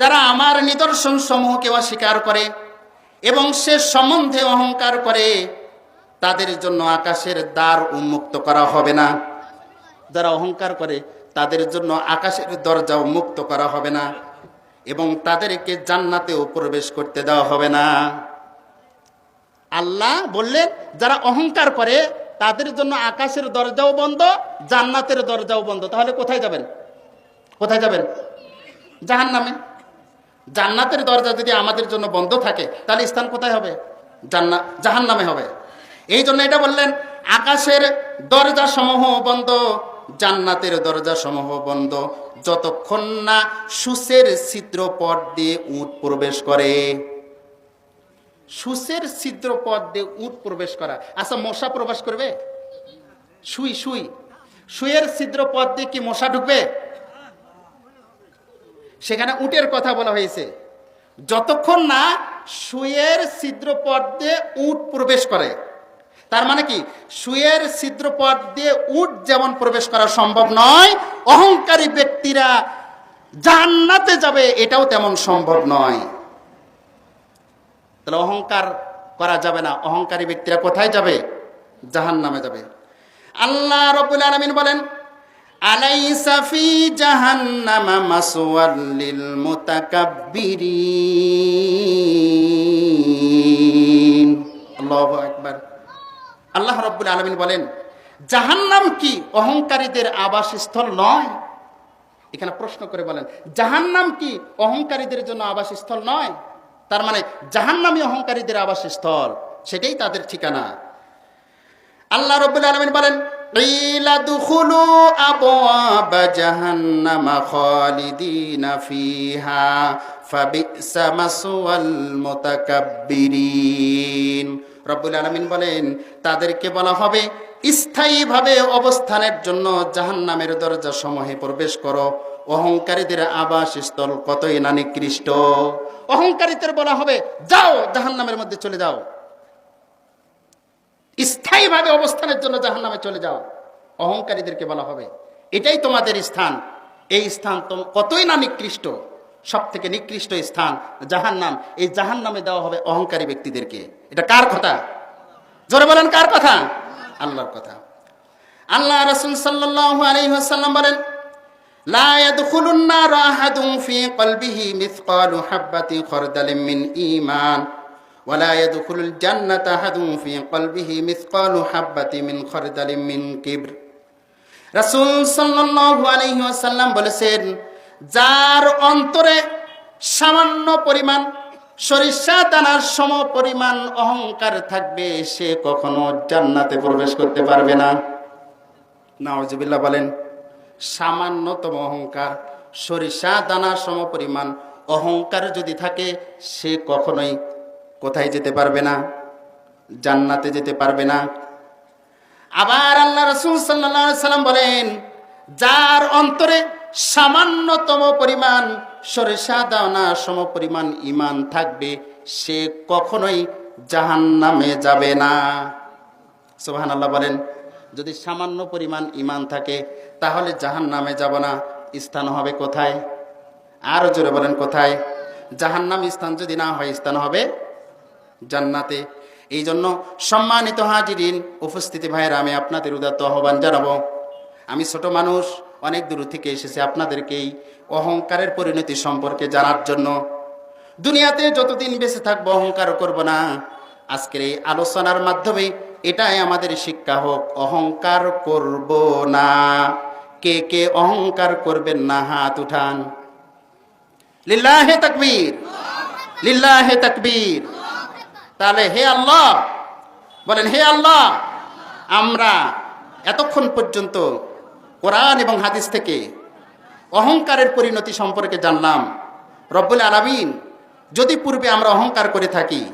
যারা আমার নিদর্শন সমূহকে অস্বীকার করে এবং সে সম্বন্ধে অহংকার করে, তাদের জন্য আকাশের দ্বার উন্মুক্ত করা হবে না। যারা অহংকার করে, তাদের জন্য আকাশের দরজা উন্মুক্ত করা হবে না এবং তাদেরকে জান্নাতেও প্রবেশ করতে দেওয়া হবে না। আল্লাহ বললেন, যারা অহংকার করে, তাদের জন্য আকাশের দরজাও বন্ধ, জান্নাতের দরজাও বন্ধ। তাহলে কোথায় যাবেন? কোথায় যাবেন? জাহান নামে জান্নাতের দরজা যদি আমাদের জন্য বন্ধ থাকে, তাহলে স্থান কোথায় হবে? জান্না জাহান নামে হবে। এই জন্য এটা বললেন, আকাশের দরজা সমূহ বন্ধ, জান্নাতের দরজা সমূহ বন্ধ। যতক্ষণ না সুসের ছিদ্র পথ দিয়ে উট প্রবেশ করে। সুসের ছিদ্র পথ দিয়ে উট প্রবেশ করা। আচ্ছা মশা প্রবেশ করবে? শুই শুই শুয়ের ছিদ্র পথ দিয়ে কি মশা ঢুকবে? সেখানে উটের কথা বলা হয়েছে। যতক্ষণ না সুয়ের ছিদ্র পথ দিয়ে উট প্রবেশ করে, তার মানে কি? সুয়ের ছিদ্র পথ দিয়ে উট যেমন প্রবেশ করা সম্ভব নয়, অহংকারী ব্যক্তিরা জান্নাতে যাবে এটাও তেমন সম্ভব নয়। তাহলে অহংকার করা যাবে না। অহংকারী ব্যক্তিরা কোথায় যাবে? জাহান নামে যাবে। আল্লাহ রবুল আলমিন বলেন জাহান্নামা আল্লাহ রাব্বুল আলামিন বলেন, জাহান্নাম কি অহংকারীদের আবাসস্থল নয়? এখানে প্রশ্ন করে বলেন, জাহান্নাম কি অহংকারীদের জন্য আবাসস্থল নয়? তার মানে জাহান্নামী অহংকারীদের আবাসস্থল, সেটাই তাদের ঠিকানা। আল্লাহ রব্বুল আলমিন বলেন "কিলা দুখুলু আবওয়াবা জাহান্নামা খালিদিনা ফিহা ফাবিসা মাসওয়াল মুতাকাব্বিরিন রব্বুল আলমিন বলেন, তাদেরকে বলা হবে, স্থায়ীভাবে অবস্থানের জন্য জাহান্নামের দরজা সমূহে প্রবেশ করো। অহংকারীদের আবাসস্থল কতই না নিকৃষ্ট। অহংকারীদের বলা হবে, যাও জাহান্নামের মধ্যে চলে যাও। স্থায়ীভাবে অবস্থানের জন্য জাহান নামে চলে যাও অহংকারীদেরকে বলা হবে এটাই তোমাদের স্থান এই স্থান তো কতই না নিকৃষ্ট সব থেকে নিকৃষ্ট স্থান জাহান নাম এই জাহান নামে দেওয়া হবে অহংকারী ব্যক্তিদেরকে এটা কার কথা জোরে বলেন কার কথা আল্লাহর কথা আল্লাহ রসুল সাল্লাহ আলহিহাসাল্লাম বলেন لا يدخل النار أحد في قلبه مثقال حبة خردل من إيمان ওয়ালা ইয়াদখুলুল জান্নাতা হাদুম ফি কলবিহি মিসকালু হাব্বাতি মিন খরদালিম মিন কিবর। রাসূল সাল্লাল্লাহু আলাইহি ওয়াসাল্লাম বলেছেন, যার অন্তরে সামান্য পরিমাণ সরিষা দানার সম পরিমাণ অহংকার থাকবে, সে কখনো জান্নাতে প্রবেশ করতে পারবে না। নাওজবিল্লা বলেন, সামান্যতম অহংকার, সরিষা দানার সম পরিমাণ অহংকার যদি থাকে, সে কখনোই কোথায় যেতে পারবে না, জান্নাতে যেতে পারবে না। আবার আল্লাহ রসুল সাল্লাম বলেন, যার অন্তরে সামান্যতম পরিমাণ সরিষা দানা সম পরিমাণ ইমান থাকবে, সে কখনোই জাহান নামে যাবে না। সোহান আল্লাহ বলেন, যদি সামান্য পরিমাণ ইমান থাকে, তাহলে জাহান নামে যাব না। স্থান হবে কোথায়? আরও জোরে বলেন, কোথায়? জাহান্নাম স্থান যদি না হয়, স্থান হবে জান্নাতে। এই জন্য সম্মানিত হাজিরিন, উপস্থিতি ভাইয়েরা, আমি আপনাদের উদাত্ত আহ্বান জানাব। আমি ছোট মানুষ, অনেক দূর থেকে এসেছি আপনাদেরকেই অহংকারের পরিণতি সম্পর্কে জানার জন্য। দুনিয়াতে যতদিন বেঁচে থাকব, অহংকার করব না। আজকের এই আলোচনার মাধ্যমে এটাই আমাদের শিক্ষা হোক, অহংকার করব না। কে কে অহংকার করবেন না, হাত উঠান। লিল্লাহে তাকবীর। লিল্লাহে তাকবীর। তাহলে হে আল্লাহ, বলেন, হে আল্লাহ, আমরা এতক্ষণ পর্যন্ত কোরআন এবং হাদিস থেকে অহংকারের পরিণতি সম্পর্কে জানলাম। রব্বুল আলমিন, যদি পূর্বে আমরা অহংকার করে থাকি